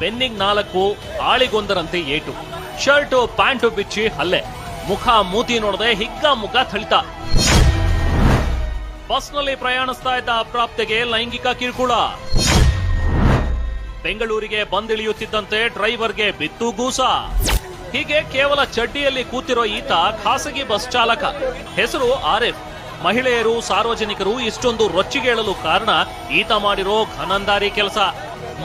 ಬೆನ್ನಿಗ್ ನಾಲ್ಕು ಆಳಿಗೊಂದರಂತೆ ಏಟು. Shirt, pant ಬಿಚ್ಚಿ ಹಲ್ಲೆ. ಮುಖ ಮೂತಿ ನೋಡದೆ ಹಿಗ್ಗ ಮುಖ ಥಳಿತ. ಬಸ್ನಲ್ಲಿ ಪ್ರಯಾಣಿಸ್ತಾ ಇದ್ದ ಅಪ್ರಾಪ್ತೆಗೆ ಲೈಂಗಿಕ ಕಿರುಕುಳ. ಬೆಂಗಳೂರಿಗೆ ಬಂದಿಳಿಯುತ್ತಿದ್ದಂತೆ ಡ್ರೈವರ್ಗೆ ಬಿತ್ತು ಗೂಸ. ಹೀಗೆ ಕೇವಲ ಚಡ್ಡಿಯಲ್ಲಿ ಕೂತಿರೋ ಈತ ಖಾಸಗಿ ಬಸ್ ಚಾಲಕ. ಹೆಸರು ಆರೆಫ್ ಮಹಿಳೆಯರು, ಸಾರ್ವಜನಿಕರು ಇಷ್ಟೊಂದು ರೊಚ್ಚಿಗೇಳಲು ಕಾರಣ ಈತ ಮಾಡಿರೋ ಘನಂದಾರಿ ಕೆಲಸ.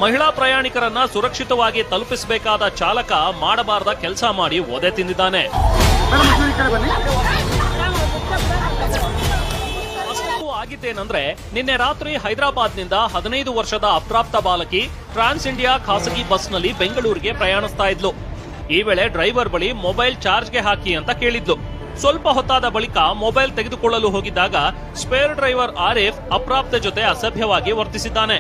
ಮಹಿಳಾ ಪ್ರಯಾಣಿಕರನ್ನ ಸುರಕ್ಷಿತವಾಗಿ ತಲುಪಿಸಬೇಕಾದ ಚಾಲಕ ಮಾಡಬಾರದ ಕೆಲಸ ಮಾಡಿ ಒದೆ ತಿಂದಿದ್ದಾನೆ. ಅಷ್ಟಕ್ಕೂ ಆಗಿದ್ದೇನೆಂದ್ರೆ ನಿನ್ನೆ ರಾತ್ರಿ ಹೈದರಾಬಾದ್ನಿಂದ ಹದಿನೈದು ವರ್ಷದ ಅಪ್ರಾಪ್ತ ಬಾಲಕಿ ಟ್ರಾನ್ಸ್ ಇಂಡಿಯಾ ಖಾಸಗಿ ಬಸ್ನಲ್ಲಿ ಬೆಂಗಳೂರಿಗೆ ಪ್ರಯಾಣಿಸ್ತಾ ಇದ್ಲು. ಈ ವೇಳೆ ಡ್ರೈವರ್ ಬಳಿ ಮೊಬೈಲ್ ಚಾರ್ಜ್ಗೆ ಹಾಕಿ ಅಂತ ಕೇಳಿದ್ಲು ಸ್ವಲ್ಪ ಹೊತ್ತಾದ ಬಳಿಕ ಮೊಬೈಲ್ ತೆಗೆದುಕೊಳ್ಳಲು ಹೋಗಿದ್ದಾಗ ಸ್ಪೇರ್ ಡ್ರೈವರ್ ಆರಿಫ್ ಅಪ್ರಾಪ್ತ ಜೊತೆ ಅಸಭ್ಯವಾಗಿ ವರ್ತಿಸಿದ್ದಾನೆ.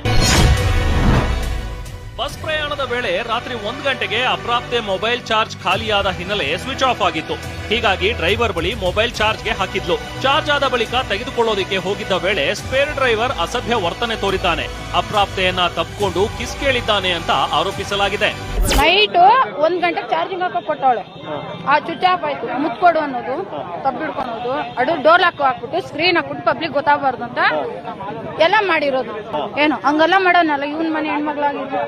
ಬಸ್ ಪ್ರಯಾಣದ ವೇಳೆ ರಾತ್ರಿ ಒಂದು ಗಂಟೆಗೆ ಅಪ್ರಾಪ್ತೆ ಮೊಬೈಲ್ ಚಾರ್ಜ್ ಖಾಲಿಯಾದ ಹಿನ್ನೆಲೆ ಸ್ವಿಚ್ ಆಫ್ ಆಗಿತ್ತು. ಹೀಗಾಗಿ ಡ್ರೈವರ್ ಬಳಿ ಮೊಬೈಲ್ ಚಾರ್ಜ್ಗೆ ಹಾಕಿದ್ಲು. ಚಾರ್ಜ್ ಆದ ಬಳಿಕ ತೆಗೆದುಕೊಳ್ಳೋದಿಕ್ಕೆ ಹೋಗಿದ್ದ ವೇಳೆ ಸ್ಪೇರ್ ಡ್ರೈವರ್ ಅಸಭ್ಯ ವರ್ತನೆ ತೋರಿದ್ದಾನೆ. ಅಪ್ರಾಪ್ತೆಯನ್ನ ತಪ್ಪಿಕೊಂಡು ಕಿಸ್ ಕೇಳಿದ್ದಾನೆ ಅಂತ ಆರೋಪಿಸಲಾಗಿದೆ. ನೈಟು ಒಂದ್ ಗಂಟೆ ಚಾರ್ಜಿಂಗ್ ಹಾಕಕ್ ಕೊಟ್ಟವಳೆ. ಆ ಚುಚ್ ಆಫ್ ಆಯ್ತು ಮುತ್ಕೊಡು ಅನ್ನೋದು ತಬ್ಬಿಡ್ಕೊಳೋದು ಅದು ಡೋರ್ ಲಾಕ್ ಹಾಕ್ಬಿಟ್ಟು ಸ್ಕ್ರೀನ್ ಹಾಕ್ಬಿಟ್ಟು ಪಬ್ಲಿಕ್ ಗೊತ್ತಾಗಬಾರ್ದು ಅಂತ ಎಲ್ಲ ಮಾಡಿರೋದು. ಏನು ಹಂಗೆಲ್ಲ ಮಾಡೋನಲ್ಲ ಇವನ್ ಮನೆ ಹೆಣ್ಮಗ್ಳಾಗಿದ್ದು